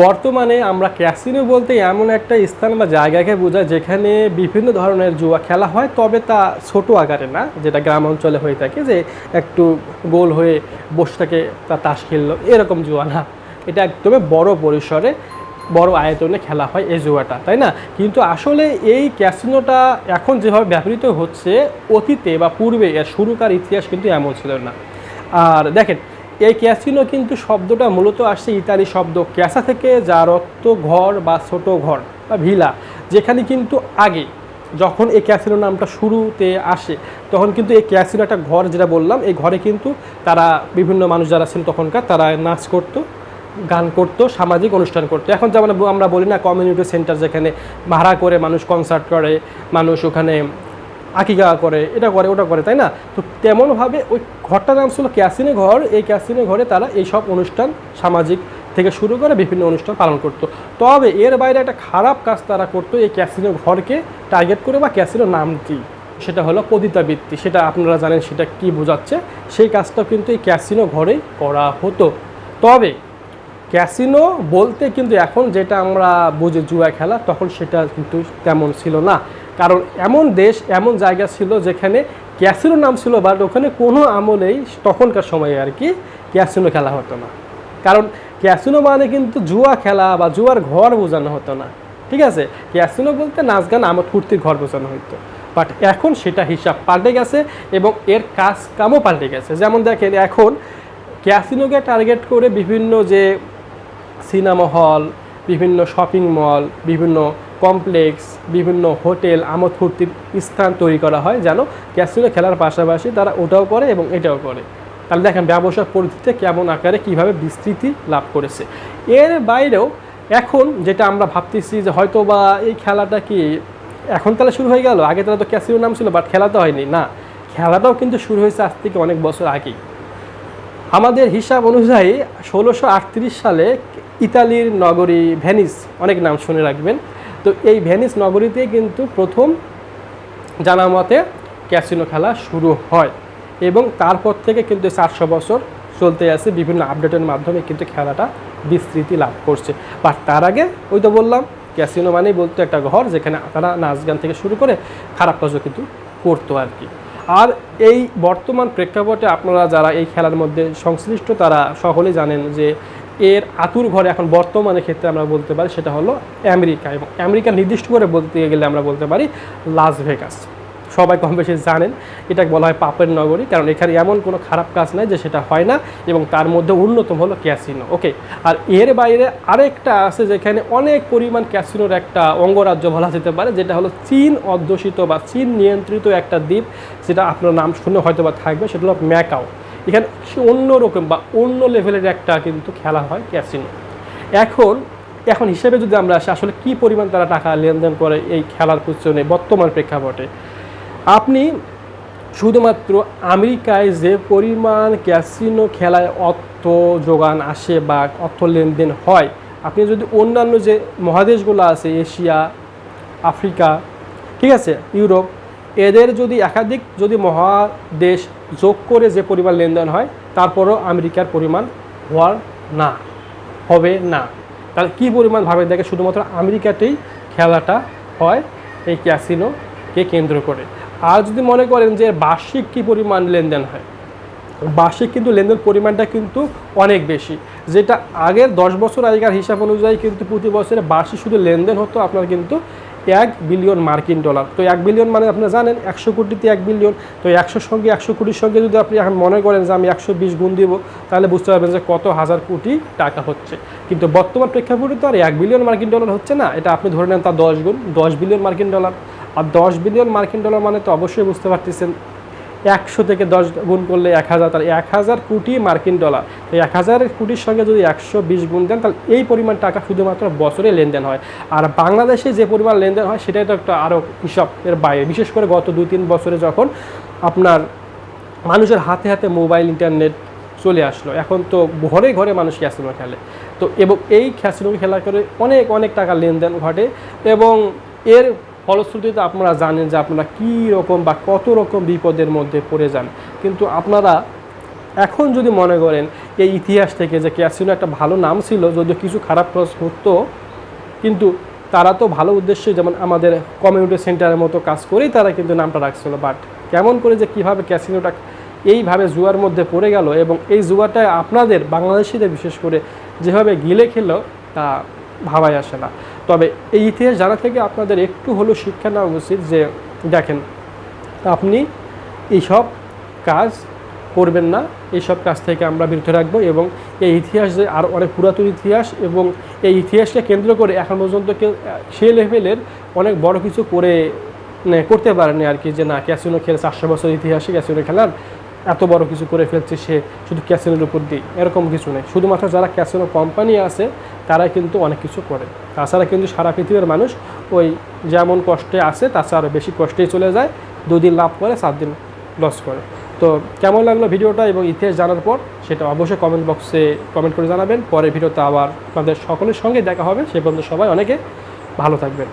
বর্তমানে আমরা ক্যাসিনো বলতে এমন একটা স্থান বা জায়গাকে বোঝায় যেখানে বিভিন্ন ধরনের জুয়া খেলা হয়, তবে তা ছোট আকারে না, যেটা গ্রাম অঞ্চলে হয়ে থাকে যে একটু গোল হয়ে বসে থাকে তা তাস খেললো, এরকম জুয়া না। এটা একদমই বড় পরিসরে, বড় আয়তনে খেলা হয় এই জুয়াটা, তাই না? কিন্তু আসলে এই ক্যাসিনোটা এখন যেভাবে ব্যবহৃত হচ্ছে, অতীতে বা পূর্বে এর শুরুকার ইতিহাস কিন্তু এমন ছিল না। আর দেখেন এই ক্যাসিনো কিন্তু শব্দটা মূলত আসছে ইতালি শব্দ ক্যাসা থেকে যার অর্থ ঘর বা ছোট ঘর বা ভিলা, যেখানে কিন্তু আগে যখন এই ক্যাসিনো নামটা শুরুতে আসে, তখন কিন্তু এই ক্যাসিনো একটা ঘর যেটা বললাম, এই ঘরে কিন্তু তারা বিভিন্ন মানুষ যারা ছিলেন তখনকার, তারা নাচ করতো, গান করতো, সামাজিক অনুষ্ঠান করতো। এখন যেমন আমরা বলি না কমিউনিটি সেন্টার যেখানে ভাড়া করে মানুষ কনসার্ট করে, মানুষ ওখানে আকিকা করে, এটা করে, ওটা করে, তাই না? তো তেমনভাবে ওই ঘরটার নাম ছিল ক্যাসিনো ঘর। এই ক্যাসিনে ঘরে তারা এই সব অনুষ্ঠান সামাজিক থেকে শুরু করে বিভিন্ন অনুষ্ঠান পালন করতো। তবে এর বাইরে একটা খারাপ কাজ তারা করতো এই ক্যাসিনো ঘরকে টার্গেট করে বা ক্যাসিনো নামটি। সেটা হলো পতিতাবৃত্তি সেটা আপনারা জানেন সেটা কি বোঝাচ্ছে? সেই কাজটাও কিন্তু এই ক্যাসিনো ঘরেই করা হতো। তবে ক্যাসিনো বলতে কিন্তু এখন যেটা আমরা বুঝি জুয়া খেলা, তখন সেটা কিন্তু তেমন ছিল না। কারণ এমন দেশ, এমন জায়গা ছিল যেখানে ক্যাসিনো নাম ছিল, বাট ওখানে কোনো আমলেই তখনকার সময়ে আর কি ক্যাসিনো খেলা হতো না। কারণ ক্যাসিনো মানে কিন্তু জুয়া খেলা বা জুয়ার ঘর বোঝানো হতো না। ঠিক আছে? ক্যাসিনো বলতে নাচ গান, আমোদ, ফুর্তির ঘর বোঝানো হতো বাট এখন সেটা হিসাব পাল্টে গেছে এবং এর কাজ কামও পাল্টে গেছে। যেমন দেখেন, এখন ক্যাসিনোকে টার্গেট করে বিভিন্ন যে সিনেমা হল, বিভিন্ন শপিং মল, বিভিন্ন কমপ্লেক্স, বিভিন্ন হোটেল আমোদ ফুর্তির স্থান তৈরি করা হয় যেন ক্যাসিনো খেলার পাশাপাশি তারা ওটাও করে এবং এটাও করে। তাহলে দেখেন ব্যবসার পরিধিতে কেমন আকারে কীভাবে বিস্তৃতি লাভ করেছে। এর বাইরেও এখন যেটা আমরা ভাবতেছি যে হয়তো বা এই খেলাটা কি এখন তাহলে শুরু হয়ে গেল? আগে তাহলে তো ক্যাসিনো নাম ছিল, বাট খেলা তো হয়নি। না, খেলাটাও কিন্তু শুরু হয়েছে আজ থেকে অনেক বছর আগেই। আমাদের হিসাব অনুযায়ী ষোলোশো সালে ইতালির নগরী ভেনিস, অনেক নাম শুনে রাখবেন। তো এই ভেনিস নগরীতেই কিন্তু প্রথম জানা মতে ক্যাসিনো খেলা শুরু হয় এবং তারপর থেকে কিন্তু চারশো বছর চলতে আছে, বিভিন্ন আপডেটের মাধ্যমে কিন্তু খেলাটা বিস্তৃতি লাভ করছে। বাট তার আগে ওই তো বললাম, ক্যাসিনো মানেই বলতো একটা ঘর যেখানে তারা নাচ গান থেকে শুরু করে খারাপ কাজও কিন্তু করতো আর কি। আর এই বর্তমান প্রেক্ষাপটে আপনারা যারা এই খেলার মধ্যে সংশ্লিষ্ট তারা সকলেই জানেন যে এর আতুর ঘরে এখন বর্তমানে ক্ষেত্রে আমরা বলতে পারি সেটা হলো আমেরিকা এবং আমেরিকা নির্দিষ্ট করে বলতে গেলে আমরা বলতে পারি লাস ভেগাস। সবাই কম বেশি জানেন এটা বলা হয় পাপের নগরী, কারণ এখানে এমন কোনো খারাপ কাজ নাই যে সেটা হয় না এবং তার মধ্যে অন্যতম হলো ক্যাসিনো, ওকে? আর এর বাইরে আরেকটা আছে যেখানে অনেক পরিমাণ ক্যাসিনোর একটা অঙ্গরাজ্য বলা যেতে পারে, যেটা হলো চীন অধ্যুষিত বা চীন নিয়ন্ত্রিত একটা দ্বীপ, যেটা আপনার নাম শুনে হয়তো বা থাকবে, সেটা হলো ম্যাকাও। এখানে সে অন্য রকম বা অন্য লেভেলের একটা কিন্তু খেলা হয় ক্যাসিনো এখন এখন হিসেবে যদি আমরা আসি, আসলে কি পরিমাণ তারা টাকা লেনদেন করে এই খেলার পিছনে বর্তমান প্রেক্ষাপটে? আপনি শুধুমাত্র আমেরিকায় যে পরিমাণ ক্যাসিনো খেলায় অর্থ যোগান আসে বা অর্থ লেনদেন হয়, আপনি যদি অন্যান্য যে মহাদেশগুলো আছে, এশিয়া, আফ্রিকা, ঠিক আছে, ইউরোপ, এদের যদি একাধিক যদি মহাদেশ যোগ করে যে পরিমাণ লেনদেন হয়, তারপরও আমেরিকার পরিমাণ হওয়ার না, হবে না। তাহলে কী পরিমাণ ভাবে দেখে শুধুমাত্র আমেরিকাতেই খেলাটা হয় এই ক্যাসিনোকে কেন্দ্র করে। আর যদি মনে করেন যে বার্ষিক কী পরিমাণ লেনদেন হয়, বার্ষিক কিন্তু লেনদেন পরিমাণটা কিন্তু অনেক বেশি। যেটা আগের দশ বছর আগেকার হিসাব অনুযায়ী কিন্তু প্রতি বছরে বার্ষিক শুধু লেনদেন হতো, আপনার কিন্তু এক বিলিয়ন মার্কিন ডলার। তো এক বিলিয়ন মানে আপনারা জানেন, একশো কোটিতে এক বিলিয়ন। তো একশোর সঙ্গে, একশো কোটির সঙ্গে যদি আপনি এখন মনে করেন যে আমি একশো বিশ গুণ দিব, তাহলে বুঝতে পারবেন যে কত হাজার কোটি টাকা হচ্ছে। কিন্তু বর্তমান প্রেক্ষাপটে তো আর এক বিলিয়ন মার্কিন ডলার হচ্ছে না। এটা আপনি ধরে নেন তার দশ গুণ, দশ বিলিয়ন মার্কিন ডলার। আর দশ বিলিয়ন মার্কিন ডলার মানে তো অবশ্যই বুঝতে পারতেছেন একশো থেকে দশ গুণ করলে এক হাজার, তাহলে এক হাজার কোটি মার্কিন ডলার। তো এক হাজার কোটির সঙ্গে যদি একশো বিশ গুণ দেন, তাহলে এই পরিমাণ টাকা শুধুমাত্র বছরে লেনদেন হয়। আর বাংলাদেশে যে পরিমাণ লেনদেন হয়, সেটাই তো একটা আরও হিসাব এর বাইরে। বিশেষ করে গত দু তিন বছরে যখন আপনার মানুষের হাতে হাতে মোবাইল, ইন্টারনেট চলে আসলো, এখন তো ঘরে ঘরে মানুষ ক্যাসিনো খেলে। তো এবং এই ক্যাসিনো খেলা করে অনেক অনেক টাকা লেনদেন ঘটে এবং এর ফলশ্রুতিতে আপনারা জানেন যে আপনারা কী রকম বা কত রকম বিপদের মধ্যে পড়ে যান। কিন্তু আপনারা এখন যদি মনে করেন এই ইতিহাস থেকে যে ক্যাসিনো একটা ভালো নাম ছিল, যদিও কিছু খারাপ কাজ হতো, কিন্তু তারা তো ভালো উদ্দেশ্যে যেমন আমাদের কমিউনিটি সেন্টারের মতো কাজ করেই তারা কিন্তু নামটা রাখছিল। বাট কেমন করে যে কীভাবে ক্যাসিনোটা এইভাবে জুয়ার মধ্যে পড়ে গেল এবং এই জুয়াটা আপনাদের, বাংলাদেশিদের বিশেষ করে, যেভাবে গিলে খেলো, তা ভাবাই আসে না। তবে এই ইতিহাস জানা থেকে আপনাদের একটু হলেও শিক্ষা নেওয়া উচিত যে, দেখেন, আপনি এইসব কাজ করবেন না, এইসব কাজ থেকে আমরা বিরত রাখব এবং এই ইতিহাস যে আর অনেক পুরাতন ইতিহাস এবং এই ইতিহাসকে কেন্দ্র করে এখন পর্যন্ত কেউ, সে লেভেলের অনেক বড় কিছু করে করতে পারেনি আর কি যে, না, ক্যাসিনো খেলে চারশো বছর ইতিহাসে ক্যাসিনো খেলার এত বড় কিছু করে ফেলছে সে শুধু ক্যাসিনোর উপর দিয়ে। এরকম কিছু নেই। শুধুমাত্র যারা ক্যাসিনো কোম্পানি আছে তারা কিন্তু অনেক কিছু করে। তাছাড়া কিন্তু সারা পৃথিবীর মানুষ ওই যেমন কষ্টে আছে, তাছাড়া আরও বেশি কষ্টেই চলে যায়। দুদিন লাভ করে, সাত দিন লস করে। তো কেমন লাগল ভিডিওটা এবং ইতিহাস জানার পর, সেটা অবশ্যই কমেন্ট বক্সে কমেন্ট করে জানাবেন। পরের ভিডিওতে আবার আপনাদের সকলের সঙ্গে দেখা হবে। সে পর্যন্ত সবাই অনেকে ভালো থাকবেন।